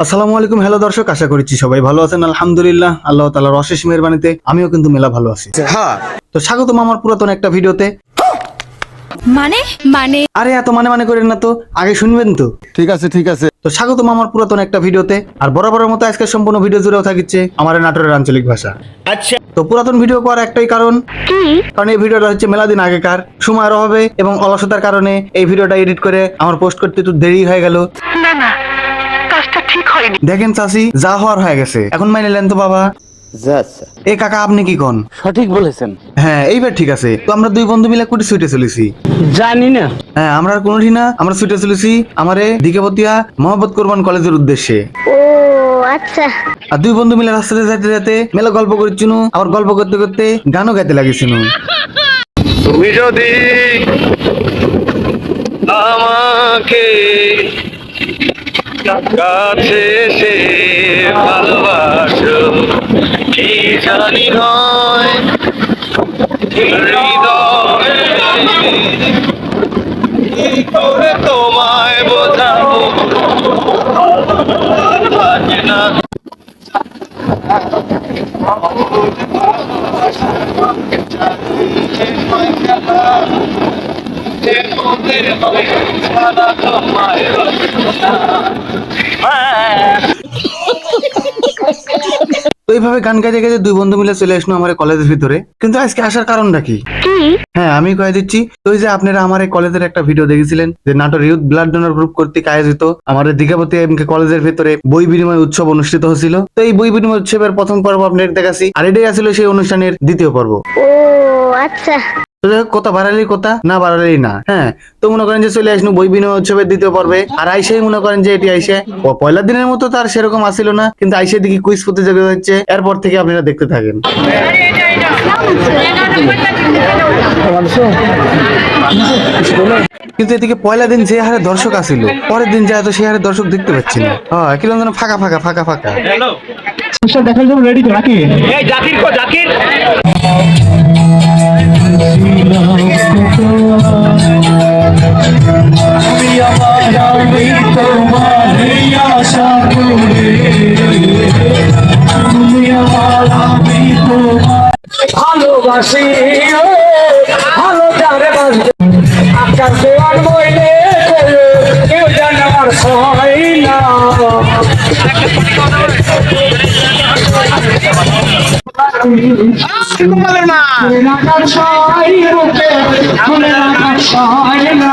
আসসালামু আলাইকুম। হ্যালো দর্শক আশা করছি সবাই ভালো আছেন। আলহামদুলিল্লাহ আল্লাহ তালার অশেষ মেহরবানিতে আমিও কিন্তু মেলা ভালো আছি। হ্যাঁ। তো স্বাগতম আমার পুরাতন একটা ভিডিওতে। মানে? মানে? আরে এত মানে মানে করেন না তো আগে শুনবেন তো। ঠিক আছে ঠিক আছে। তো স্বাগতম আমার পুরাতন একটা ভিডিওতে। আর বরাবরের মতো আজকে সম্পূর্ণ ভিডিও জুড়েও থাকিচ্ছে আমার নাটোরের আঞ্চলিক ভাষা। আচ্ছা। তো পুরাতন ভিডিও করার একটাই কারণ। কারণ এই ভিডিওটা হচ্ছে মেলা দিন আগেকার। সময়ের অভাবে এবং অলসতার কারণে এই ভিডিওটা এডিট করে আমার পোস্ট করতে একটু দেরি হয়ে গেল। দেখেন চাষি যা হওয়ার হয়ে গেছে। এখন মাইনে নেন তো বাবা। এ কাকা আপনি কি কোন? সঠিক বলেছেন। হ্যাঁ এইবার ঠিক আছে। তো আমরা দুই বন্ধু মিলে কুটি সুইটে চলেছি। জানি না। হ্যাঁ আমরা কোনোটি না। আমরা সুইটে চলেছি আমারে দিকেপতিয়া মোহাম্মদ কোরবান কলেজের উদ্দেশ্যে। ও আচ্ছা। আর দুই বন্ধু মিলে রাস্তাতে যাইতে যাইতে মেলা গল্প করছিল আবার গল্প করতে করতে গানও গাইতে লাগেছিল তুমি যদি আমাকে কাছে সে ভালোবাসো। কি জানি হয় করে তোমায় বোঝাবো? না তো এইভাবে গান গাইতে গাইতে দুই বন্ধু মিলে চলে আসলো আমার কলেজের ভিতরে। কিন্তু আজকে আসার কারণটা কি? হ্যাঁ আমি কয়ে দিচ্ছি তো ওই যে আপনারা আমার এই কলেজের একটা ভিডিও দেখেছিলেন যে Natore youth blood donor group কর্তৃক আয়োজিত আমাদের দীঘাপতি এমকে কলেজের ভিতরে বই বিনিময় উৎসব অনুষ্ঠিত হয়েছিল। তো এই বই বিনিময় উৎসবের প্রথম পর্ব আপনাদের দেখাছি আর এটাই আসলে সেই অনুষ্ঠানের দ্বিতীয় পর্ব। ও আচ্ছা। কথা বাড়ালি কথা না বাড়ালি না হ্যাঁ? তো মনে করেন যে চলে আসনু বই বিনিময় উৎসবের দ্বিতীয় পর্বে আর আইসাই মনে করেন যে এটি আইসে পয়লা দিনের মতো তার সেরকম আসিল না কিন্তু আইসে দিকে কুইজ প্রতিযোগিতা হচ্ছে এরপর থেকে আপনারা দেখতে থাকেন। কিন্তু এদিকে পয়লা দিন যে হারে দর্শক আসিল পরের দিন যায় তো সে হারে দর্শক দেখতে পাচ্ছি না। হ্যাঁ কীরকম যেন ফাঁকা ফাঁকা ফাঁকা ফাঁকা। ভালোবাসি ভালো জানে বাসবে। আকাশ দেওয়ার বইলে কেউ জানে আমার না। রূপে আকাশ না।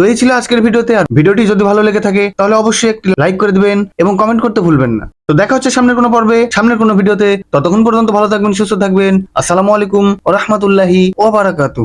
তো এই ছিল আজকের ভিডিওতে। আর ভিডিওটি যদি ভালো লেগে থাকে, তাহলে অবশ্যই একটি লাইক করে দিবেন এবং কমেন্ট করতে ভুলবেন না। তো দেখা হচ্ছে সামনের কোনো পর্বে, সামনের কোনো ভিডিওতে। ততক্ষণ পর্যন্ত ভালো থাকবেন, সুস্থ থাকবেন। আসসালামু আলাইকুম ও রহমতুল্লাহি ও বারাকাতু